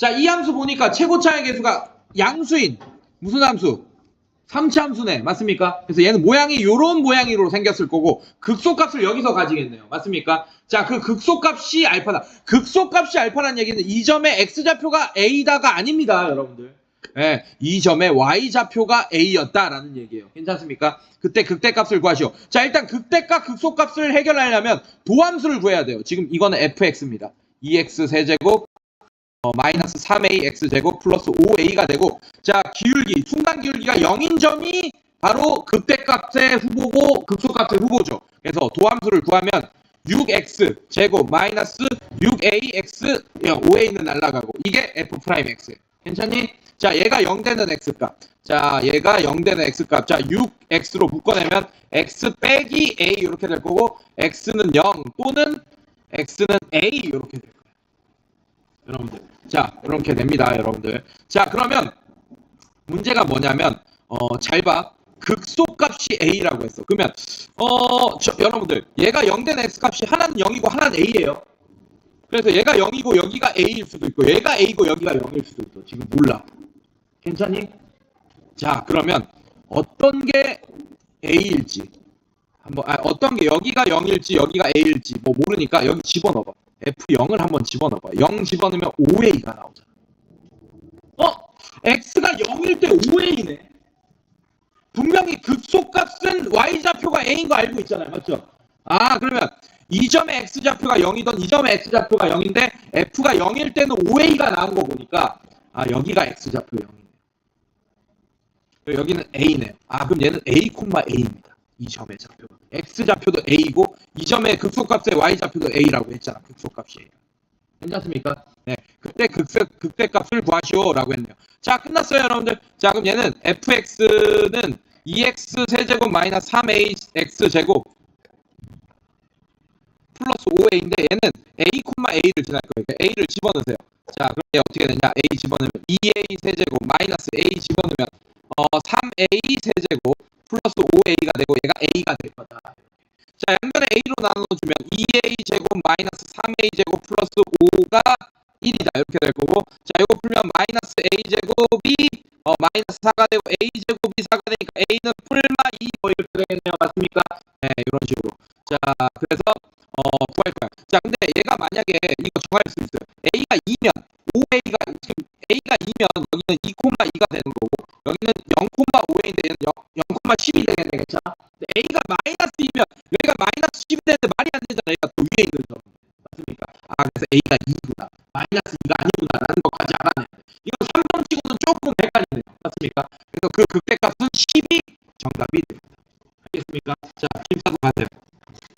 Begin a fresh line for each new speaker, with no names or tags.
자, 이 함수 보니까 최고차의 개수가 양수인 무슨 함수? 삼차함수네. 맞습니까? 그래서 얘는 모양이 요런 모양으로 생겼을 거고 극소값을 여기서 가지겠네요. 맞습니까? 자, 그 극소값이 알파다. 극소값이 알파란 얘기는 이 점의 x좌표가 a다가 아닙니다, 여러분들. 예, 이 점의 y좌표가 a였다라는 얘기예요. 괜찮습니까? 그때 극대값을 구하시오. 자, 일단 극대값 극소값을 해결하려면 도함수를 구해야 돼요. 지금 이거는 fx입니다. 2x 세제곱 어, 마이너스 3a x제곱 플러스 5a가 되고 자 기울기 순간 기울기가 0인 점이 바로 극대값의 후보고 극소값의 후보죠. 그래서 도함수를 구하면 6x 제곱 마이너스 6ax 5a는 날라가고 이게 f 프라임 x 괜찮니? 자 얘가 0 되는 x값 자 얘가 0 되는 x값 자 6x로 묶어내면 x 빼기 a 이렇게 될 거고 x는 0 또는 x는 a 이렇게 될 거예요. 여러분들. 자, 이렇게 됩니다, 여러분들. 자, 그러면 문제가 뭐냐면 어, 잘 봐. 극소값이 a라고 했어. 그러면 어, 저, 여러분들, 얘가 0 된 x 값이 하나는 0이고 하나는 a예요. 그래서 얘가 0이고 여기가 a일 수도 있고 얘가 a고 여기가 0일 수도 있어. 지금 몰라. 괜찮니? 자, 그러면 어떤 게 a일지 한번 아, 어떤 게 여기가 0일지 여기가 a일지 뭐 모르니까 여기 집어넣어 봐. F0을 한번 집어넣어봐. 0 집어넣으면 5A가 나오잖아. 어? X가 0일 때 5A네. 분명히 극소값은 Y좌표가 A인 거 알고 있잖아요. 맞죠? 아, 그러면 이 점의 X좌표가 0이던 이 점의 X좌표가 0인데 F가 0일 때는 5A가 나온 거 보니까 아, 여기가 X좌표 0이네. 그리고 여기는 A네. 아, 그럼 얘는 A, A입니다. 이 점의 좌표가. X좌표도 A고 이 점의 극소값의 Y좌표도 A라고 했잖아. 극소값이 A. 괜찮습니까? 네. 그때 극세, 극대값을 구하시오라고 했네요. 자, 끝났어요, 여러분들. 자, 그럼 얘는 fx는 2x 세제곱 마이너스 3ax 제곱 플러스 5a인데 얘는 a, a를 지날 거예요. 그러니까 a를 집어넣으세요. 자, 그럼 얘 어떻게 되냐? a 집어넣으면 2a 세제곱 마이너스 a 집어넣으면 어, 3a 세제곱 플러스 5a가 되고 a가 될 거다. 자, 양변에 a로 나눠주면 2a 제곱 마이너스 3a 제곱 플러스 5가 1이다. 이렇게 될 거고 자, 이거 풀면 마이너스 a 제곱이 어, 마이너스 4가 되고 a 제곱이 4가 되니까 a는 풀마 2 뭐 이렇게 되겠네요. 맞습니까? 네, 이런 식으로. 자, 그래서 어, 구할 거야. 자, 근데 얘가 만약에 이거 정할 수 있어요. a가 2면 5a가 지금 a가 2면 여기는 2,2가 되는 거고 여기는 0,5a인데 얘는 0, 0,10이 되겠네. 괜찮아? A가 마이너스 2면 여기가 마이너스 10이 되는데 말이 안 되잖아. 얘가 또 위에 있는 점. 맞습니까? 아, 그래서 a가 2구나. 마이너스 2가 아니구나라는 것까지 알아내야 돼. 이거 3번 치고는 조금 헷갈리네요. 맞습니까? 그래서 그 극대값은 10이 정답이 됩니다. 알겠습니까? 자, 김사도